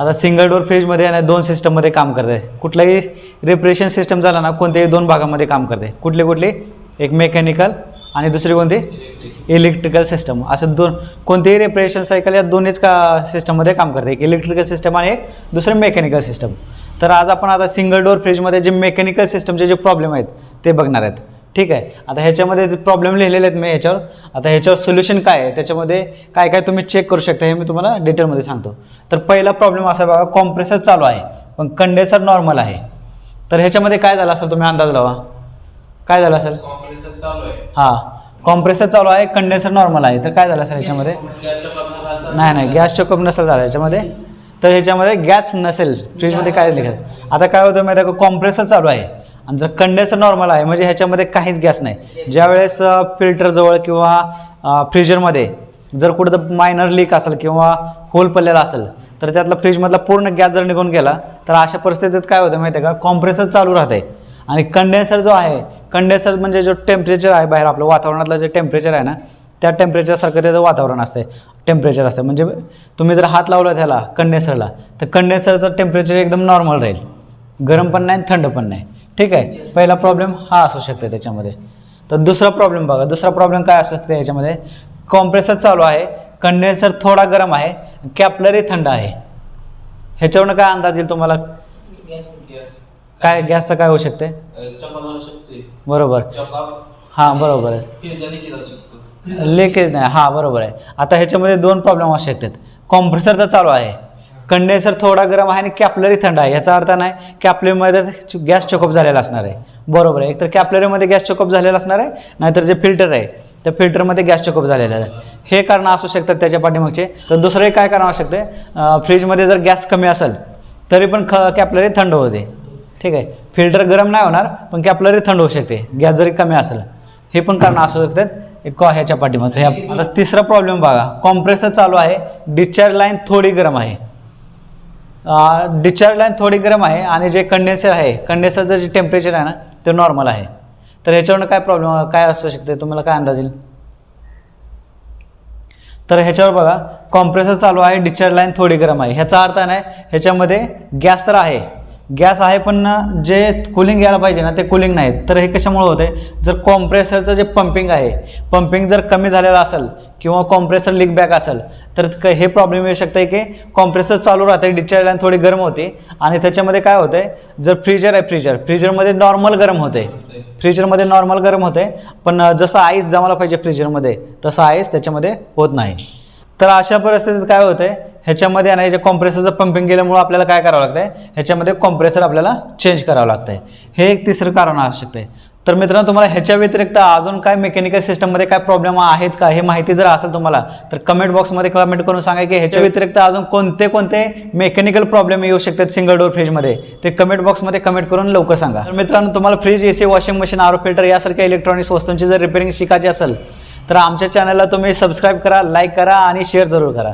आता single door फ्रीजमध्ये आहे ना दोन सिस्टममध्ये काम करते कुठलाही रिप्रेशन सिस्टम झाला ना कोणत्याही दोन भागामध्ये काम करते कुठली कुठली? एक मेकॅनिकल आणि दुसरी कोणती? इलेक्ट्रिकल सिस्टम असं दोन कोणतेही रेपरेशन सायकल या दोन्हीच का सिस्टममध्ये काम करते एक इलेक्ट्रिकल सिस्टम आणि एक दुसरं मेकॅनिकल सिस्टम तर आज आपण आता सिंगल डोअर फ्रीजमध्ये जे मेकॅनिकल सिस्टमचे जे प्रॉब्लेम आहेत ते बघणार आहेत. ठीक आहे. आता ह्याच्यामध्ये प्रॉब्लेम लिहिलेले आहेत मी ह्याच्यावर. आता ह्याच्यावर सोल्युशन काय आहे? त्याच्यामध्ये काय काय तुम्ही चेक करू शकता हे मी तुम्हाला डिटेलमध्ये सांगतो. तर पहिला प्रॉब्लेम असा बघा कॉम्प्रेसर चालू आहे पण कंडेन्सर नॉर्मल आहे. तर ह्याच्यामध्ये काय झालं असेल तुम्ही अंदाज लावा. काय झालं असेल? हां कॉम्प्रेसर चालू आहे कंडेन्सर नॉर्मल आहे. तर काय झालं असेल ह्याच्यामध्ये? नाही नाही गॅस चोकअप नसेल झाला ह्याच्यामध्ये. तर ह्याच्यामध्ये गॅस नसेल. फ्रीजमध्ये काय लिखत आता काय होतं माहिती आहे का? कॉम्प्रेसर चालू आहे. आणि जर कंडेन्सर नॉर्मल आहे म्हणजे ह्याच्यामध्ये काहीच गॅस नाही. ज्यावेळेस फिल्टरजवळ किंवा फ्रीजरमध्ये जर कुठं मायनर लीक असेल किंवा होल पडलेला असेल तर त्यातला फ्रीजमधला पूर्ण गॅस जर निघून गेला तर अशा परिस्थितीत काय होतं माहिती आहे का? कॉम्प्रेसर चालू राहते. आणि कंडेन्सर जो आहे कंडेन्सर म्हणजे जो टेम्परेचर आहे बाहेर आपलं वातावरणातलं जे टेम्परेचर आहे ना त्या टेम्परेचरसारखं त्याचं वातावरण असते. टेम्परेचर असते. म्हणजे तुम्ही जर हात लावला त्याला कंडेन्सरला तर कंडेन्सरचं टेम्परेचर एकदम नॉर्मल राहील. गरम पण नाही थंड पण नाही. ठीक आहे? पहिला प्रॉब्लेम हा असू शकतो त्याच्यामध्ये. तर दुसरा प्रॉब्लेम बघा. दुसरा प्रॉब्लेम काय असू शकतो याच्यामध्ये? कॉम्प्रेसर चालू आहे. कंडेन्सर थोडा गरम आहे. कॅपलरी थंड आहे. ह्याच्यावरनं काय अंदाज येईल तुम्हाला? गॅस काय गॅसचं काय होऊ शकते? बरोबर. हां बरोबर आहे. लिकेज नाही. हां बरोबर आहे. आता ह्याच्यामध्ये दोन प्रॉब्लेम असू शकतात. कॉम्प्रेसर तर चालू आहे. कंडेन्सर थोडा गरम आहे आणि कॅपलरी थंड आहे. याचा अर्थ नाही कॅपलरीमध्ये गॅस चोकअप झालेला असणार आहे. बरोबर आहे. एकतर कॅपलरीमध्ये गॅस चोकअप झालेला असणार आहे नाहीतर जे फिल्टर आहे त्या फिल्टरमध्ये गॅस चोकअप झालेलं आहे. हे कारण असू शकतात त्याच्या पाठीमागचे. तर दुसरं एक काय कारण असू शकते? फ्रीजमध्ये जर गॅस कमी असेल तरी पण ख कॅपलरी थंड होते. ठीक आहे? फिल्टर गरम नाही होणार पण कॅपलरी थंड होऊ शकते. गॅस जरी कमी असेल हे पण कारण असू शकतात एक ह्याच्या पाठीमागचं. ह्या आता तिसरा प्रॉब्लेम बघा. कॉम्प्रेसर चालू आहे. डिस्चार्ज लाईन थोडी गरम आहे. डिस्चार्ज लाईन थोडी गरम आहे आणि जे कंडेन्सर आहे कंडेन्सरचं जे टेम्परेचर आहे ना ते नॉर्मल आहे. तर ह्याच्यावरनं काय प्रॉब्लेम काय असू शकते? तुम्हाला काय अंदाज येईल? तर ह्याच्यावर बघा कॉम्प्रेसर चालू आहे डिस्चार्ज लाईन थोडी गरम आहे. ह्याचा अर्थ नाही ह्याच्यामध्ये गॅस तर आहे गॅस आहे पण जे कुलिंग यायला पाहिजे ना ते कुलिंग नाही तर हे कशामुळे होते जर कॉम्प्रेसरचं जे पंपिंग आहे पंपिंग जर कमी झालेलं असेल किंवा कॉम्प्रेसर लीक बॅक असेल तर क- हे प्रॉब्लेम येऊ शकतं की कॉम्प्रेसर चालू राहते डिस्चार्ज लाईन थोडी गरम होते. आणि त्याच्यामध्ये काय होते जर फ्रीजर आहे फ्रीजर फ्रीजरमध्ये नॉर्मल गरम होते फ्रीजरमध्ये नॉर्मल गरम होते पण जसं आईस जमायला पाहिजे फ्रीजरमध्ये तसं आईस त्याच्यामध्ये होत नाही. तर अशा परिस्थितीत काय होतं आहे ह्याच्यामध्ये आणि ह्याच्या कॉम्प्रेसरचं पंपिंग केल्यामुळं आपल्याला काय करावं लागतं आहे ह्याच्यामध्ये कॉम्प्रेसर आपल्याला चेंज करावं लागतं आहे हे एक तिसरं कारण असू शकते तर मित्रांनो तुम्हाला ह्याच्या व्यतिरिक्त अजून काय मेकॅनिकल सिस्टममध्ये काय प्रॉब्लेम आहेत का? हे माहिती जर असेल तुम्हाला तर कमेंट बॉक्समध्ये कमेंट करून सांगा की ह्याच्या व्यतिरिक्त अजून कोणते कोणते मेकॅनिकल प्रॉब्लेम येऊ शकतात सिंगल डोअर फ्रीजमध्ये ते कमेंट बॉक्समध्ये कमेंट करून लवकर सांगा. तर मित्रांनो तुम्हाला fridge AC washing machine RO filter यासारख्या इलेक्ट्रॉनिक्स वस्तूंची जर रिपेअरिंग शिकायची असेल तर आमच्या चॅनलला तुम्ही सबस्क्राईब करा लाईक करा आणि शेअर जरूर करा.